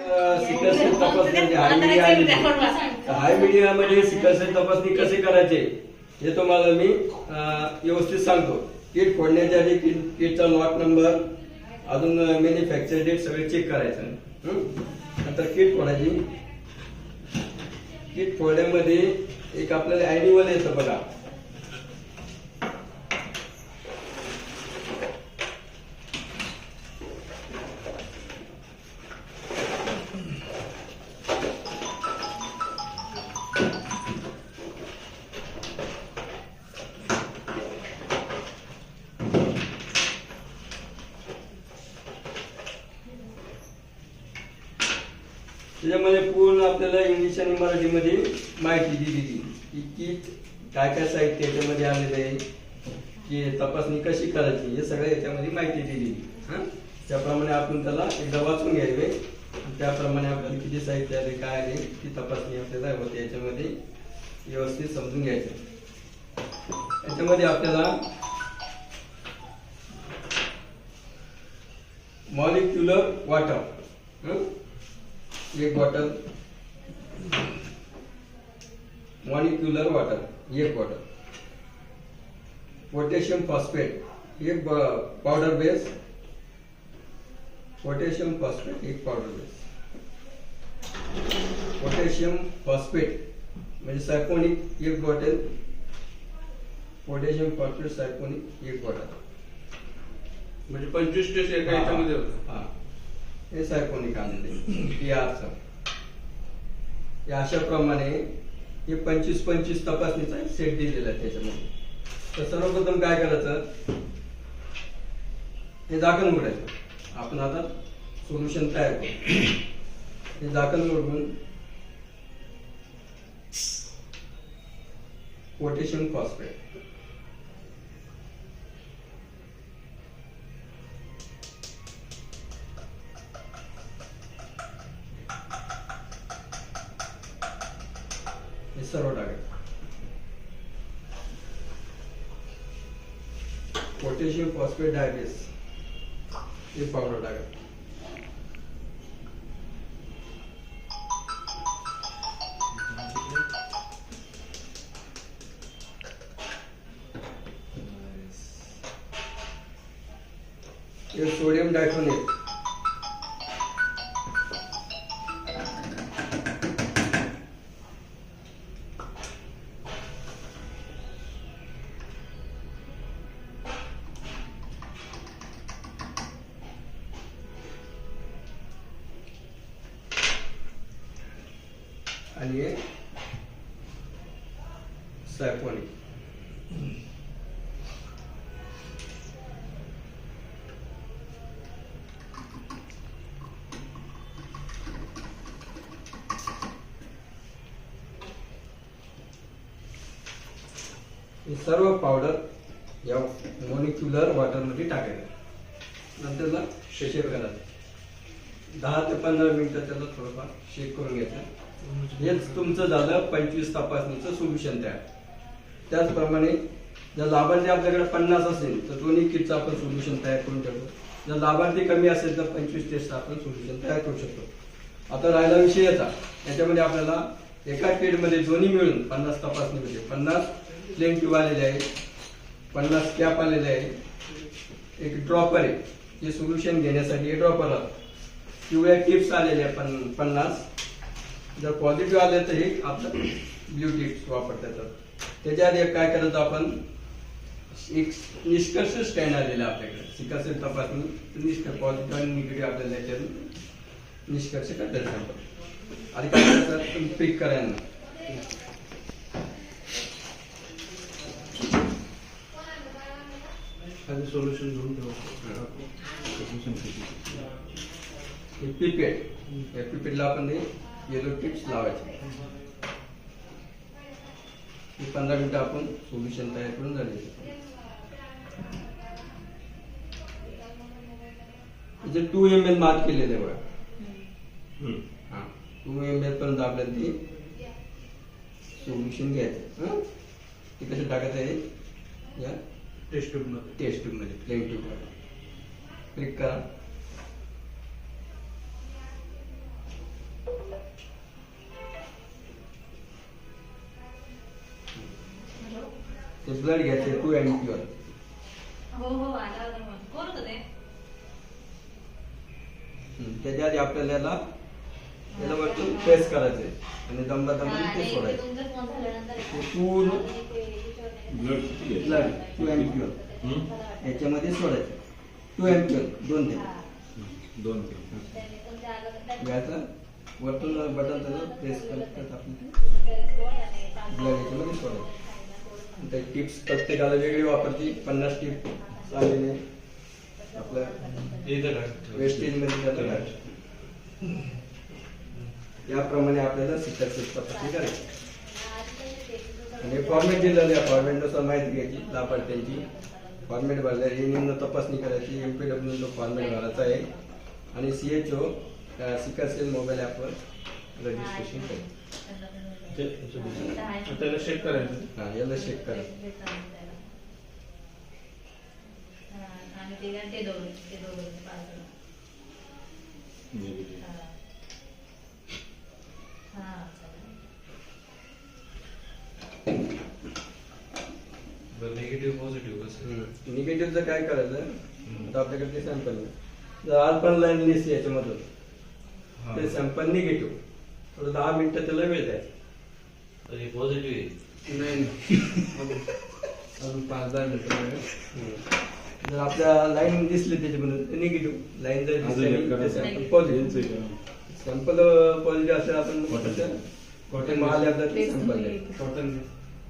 Sickle हाय media आली हाय मीडियामध्ये तपासणी कशी करायचे हे तुम्हाला मी व्यवस्थित सांगतो. किट फोडण्याच्या आधी किट किटचा लॉट नंबर अजून मॅन्युफॅक्चर डेट सगळे चेक करायचं. नंतर किट फोडायची. किट फोडण्यामध्ये एक आपल्याला अॅन्युअल येतं बघा. त्याच्यामध्ये पूर्ण आपल्याला इंग्लिश आणि मराठीमध्ये माहिती दिलेली की की काय काय साहित्य याच्यामध्ये आलेलं आहे की तपासणी कशी करायची हे सगळं याच्यामध्ये माहिती दिली हा? त्याप्रमाणे आपण त्याला एकदा वाचून घ्यावे त्याप्रमाणे आपल्याला किती साहित्य आले काय आले ती तपासणी आपल्याला होते. याच्यामध्ये व्यवस्थित समजून घ्यायचं याच्यामध्ये आपल्याला मॉलिक्युलर वाटप एक बॉटल मॉलिक्युलर वॉटर एक बॉटल पोटॅशियम फॉस्फेट एक पावडर बेस पोटॅशियम फॉस्फेट एक पावडर बेस पोटॅशियम फॉस्फेट म्हणजे सायकोनिक एक बॉटल पोटॅशियम फॉस्फेट सायकोनिक एक बॉटल म्हणजे पंचवीस टेस्ट एका याच्यामध्ये होतं. हा. हे सायकोनिक आणले पीआरचं हे अशा प्रमाणे हे पंचवीस पंचवीस तपासणीचा सेट दिलेला आहे त्याच्यामध्ये. तर सर्वप्रथम काय करायचं? हे झाकण उघडायचं आपण आता सोल्युशन तयार करू. हे झाकण उघडून पोटॅशियम फॉस्फेट सर्व टाकायचं पोटॅशियम फॉस्फेट डायबेस हे पावडर टाकायचं हे सोडियम डायफोनेट आणि हे सॅफोनिक हे सर्व पावडर या मोनिक्युलर वॉटरमध्ये टाकायचं. नंतर त्याला शेक करायचं दहा ते पंधरा मिनिटं त्याला थोडंफार शेक करून घ्यायचं. हेच तुमचं झालं पंचवीस तपासणीचं सोल्युशन तयार त्याचप्रमाणे जर लाभार्थी आपल्याकडे पन्नास असेल तर दोन्ही किटचं आपण सोल्युशन तयार करून ठेवतो जर लाभार्थी कमी असेल तर पंचवीस टेस्ट आपण सोल्युशन तयार करू शकतो. आता राहिला विषय याचा. याच्यामध्ये आपल्याला एका किटमध्ये दोन्ही मिळून पन्नास तपासणी म्हणजे पन्नास प्लेन ट्यूब आलेले आहे पन्नास कॅप आलेले आहे एक ड्रॉपर आहे. जे सोल्युशन घेण्यासाठी हे ड्रॉपर पिवळ्या टिप्स आलेल्या आहे पन्नास. जर पॉझिटिव्ह आले तर हे आपलं ब्ल्यू टिप्स वापरता येतात त्याच्या एक काय करायचं आपण एक निष्कर्ष स्टँड आलेला आपल्याकडे. सिकासेल तपासणी निष्कर्ष पॉझिटिव्ह आणि निगेटिव्ह आपल्याला याच्यातून निष्कर्ष करता येतात आधी काय करायचं? पिक करायला सोल्युशन घेऊन हे पिपेट या आपण हे येलो टिप्स लावायचे. हे पंधरा मिनिटं आपण सोल्युशन तयार करून झाले. इथे टू एम एल मार्क केलेले आहे बघा. हा टू एम एल पर्यंत आपल्याला ते सोल्युशन घ्यायचं हं? ते कसं टाकायचं आहे? या टेस्ट ट्यूबमध्ये. टेस्ट ट्यूबमध्ये. प्लेन ट्यूबमध्ये क्लिक करा. ब्लड घ्यायचे टू एम प्युअर हो हो आला. कोण होतं ते त्याच्या आधी आपल्याला याला याला वरतून प्रेस करायचे आणि दमला हा, ते नाही, सोडायचे तुमचा फोन झाल्यानंतर ते पूर्ण. ब्लड किती आहे? ब्लड टू एम प्युअर हं? याच्यामध्ये सोडायचे टू एम प्युअर दोन ते हा. दोन तुमच्या आलं तर घ्यायचं वरतून बटन त्याला प्रेस करत आपण ब्लड याच्यामध्ये सोडायचं ते टिप्स प्रत्येकाला वेगळी वापरती. पन्नास टिप चाललेले आपलं वेस्टेजमध्ये जातं याप्रमाणे आपल्याला सिटअप तपासणी करायची आणि फॉर्मेट दिलेलं आहे फॉर्मेटनुसार माहिती घ्यायची लाभार्थ्यांची. फॉर्मेट भरल्या हे निम्न तपासणी करायची. एम पी डब्ल्यू फॉर्मेट भरायचा आहे. आणि C H O sickle cell mobile ॲपवर रजिस्ट्रेशन करायचं. त्याला चेक करायचं. हां याला चेक करायचं आणि ते काय ते दोघे ते दोघे पाच जण. निगेटिव्ह. हा. हा, पॉझिटिव्ह कसं निगेटिव्हचं काय करायचं? आता आपल्याकडे ते सॅम्पल जर आज पण लाईन दिसली याच्यामधून. हा. ते सॅम्पल निगेटिव्ह थोडं दहा मिनिटं त्याला वेळ द्यायचा तर हे पॉझिटिव्ह नाही नाही. अजून पाच दहा मिनिटं. जर आपल्या लाईन दिसली त्याच्यामधून निगेटिव्ह लाईन जर पॉझिटिव्ह आहे? सॅम्पल पॉझिटिव्ह असेल आपण. कॉटन द्यायचं कॉटन